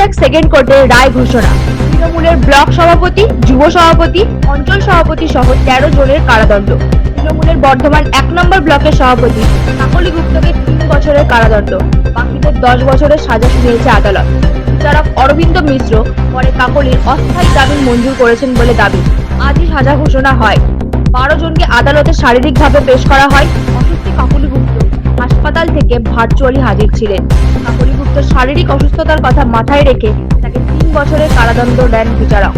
বর্ধমানের সেকেন্ড কোর্টে রায় ঘোষণা। তৃণমূলের ব্লক সভাপতি, যুব সভাপতি, অঞ্চল সভাপতি সহ তেরো জনের কারাদণ্ড। তৃণমূলের বর্ধমান এক নম্বর ব্লকের সভাপতি, কাকলি গুপ্তকে তিন বছরের কারাদণ্ড। বাকিদের দশ বছরের সাজা শুনিয়েছে আদালত। বিচারক অরবিন্দ মিশ্র পরে কাকলির অস্থায়ী জামিন মঞ্জুর করেছেন বলে দাবি। আজই সাজা ঘোষণা হয়। বারো জনকে আদালতে শারীরিকভাবে পেশ করা হয়। অসুস্থ কাকলি গুপ্ত হাসপাতাল থেকে ভার্চুয়ালি হাজির ছিলেন। কাকলি গুপ্তর শারীরিক অসুস্থতার কথা মাথায় রেখে তাকে তিন বছরের কারাদণ্ড দেন বিচারক।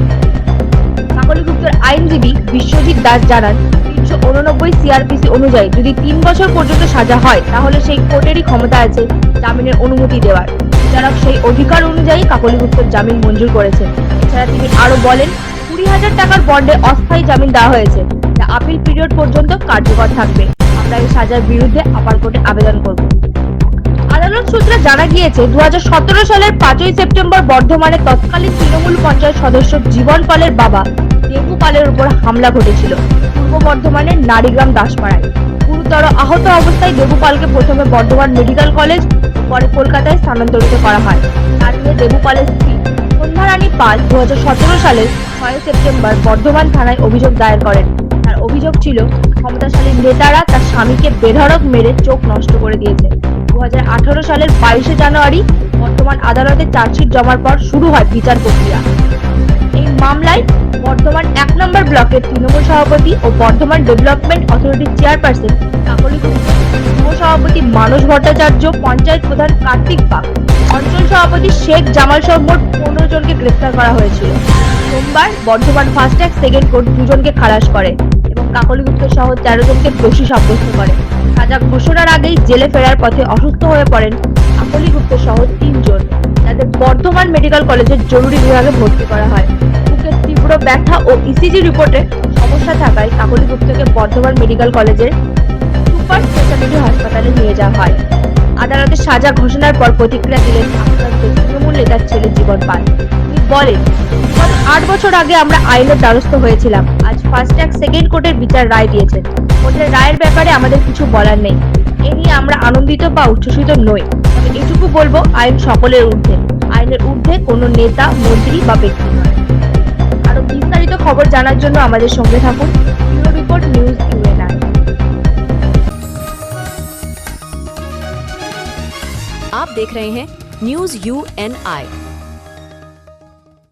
কাকলি গুপ্তের আইনজীবী বিশ্বজিৎ দাস জানান, তিনশো উননব্বই সিআরপিসি অনুযায়ী যদি তিন বছর পর্যন্ত সাজা হয়, তাহলে সেই কোর্টেরই ক্ষমতা আছে জামিনের অনুমতি দেওয়ার। বিচারক সেই অধিকার অনুযায়ী কাকলি গুপ্তের জামিন মঞ্জুর করেছেন। এছাড়া তিনি আরও বলেন, কুড়ি হাজার টাকার বন্ডে অস্থায়ী জামিন দেওয়া হয়েছে। যা আপিল পিরিয়ড পর্যন্ত কার্যকর থাকবে। আমরা এই সাজার বিরুদ্ধে আপার কোর্টে আবেদন করব। আদালত সূত্রে জানা গিয়েছে দু হাজার সতেরো সালের পাঁচই সেপ্টেম্বর বর্ধমানে তৎকালীন তৃণমূল পঞ্চায়েত সদস্য জীবন পালের বাবা ডেঙ্গু পালের উপর হামলা ঘটেছিল। পূর্ব বর্ধমানের নারীগ্রাম দাসপাড়ায়। গুরুতর আহত অবস্থায় দেবু পালকে প্রথমে বর্ধমান মেডিকেল কলেজ, পরে কলকাতায় স্থানান্তরিত করা হয়। তার নিয়ে দেবু পালের স্ত্রী সন্ধ্যারানী পাল দু হাজার সতেরো সালের ছয় সেপ্টেম্বর বর্ধমান থানায় অভিযোগ দায়ের করেন। তার অভিযোগ ছিল, ক্ষমতাশালী নেতারা তার স্বামীকে বেধড়ক মেরে চোখ নষ্ট করে দিয়েছে। দু হাজার আঠারো সালের বাইশে জানুয়ারি বর্তমান আদালতে চার্জশিট জমার পর শুরু হয় বিচার প্রক্রিয়া। এই মামলায় বর্ধমান এক নম্বর ব্লকের তৃণমূল সভাপতি ও বর্ধমান ডেভেলপমেন্ট অথরিটির চেয়ারপারসন সভাপতি মানস ভট্টাচার্য, পঞ্চায়েত প্রধান কার্তিক পাক অঞ্চল সভাপতি শেখ জামাল সহ মোট পনেরো জনকে গ্রেফতার করা হয়েছিল। সোমবার Bardhaman fast track second court দুজনকে খালাস করে এবং কাকলি গুপ্ত সহ তেরো জনকে দোষী সাব্যস্ত করে। সাজা ঘোষণার আগেই জেলে ফেরার পথে অসুস্থ হয়ে পড়েন কাকলি গুপ্ত সহ তিনজন, যাদের বর্ধমান মেডিকেল কলেজের জরুরি বিভাগে ভর্তি করা হয়। বুকের তীব্র ব্যথা ও ইসিজি রিপোর্টে সমস্যা থাকায় কাকলি গুপ্তকে বর্ধমান মেডিকেল কলেজের সুপার স্পেশালিটি হাসপাতালে নিয়ে যাওয়া হয়। আদালতে সাজা ঘোষণার পর প্রতিক্রিয়া দিলেন তৃণমূল নেতার ছেলে জীবন পাল। বলেন গত আট বছর আগে আমরা আইনের দ্বারস্থ হয়েছিলাম আজ ফার্স্ট ট্যাগ সেকেন্ড কোর্টের বিচার রায় দিয়েছেন কোর্টের রায়ের ব্যাপারে আমাদের কিছু বলার নেই এ নিয়ে আমরা আনন্দিত বা উচ্ছ্বসিত নই তবে এটুকু বলবো আইন সকলের ঊর্ধ্বে আইনের ঊর্ধ্বে কোনো নেতা মন্ত্রী বা ব্যক্তি নয় আরো বিস্তারিত খবর জানার জন্য আমাদের সঙ্গে থাকুন ব্যুরো রিপোর্ট নিউজ ইউএনআই आप देख रहे हैं न्यूज यू एन आई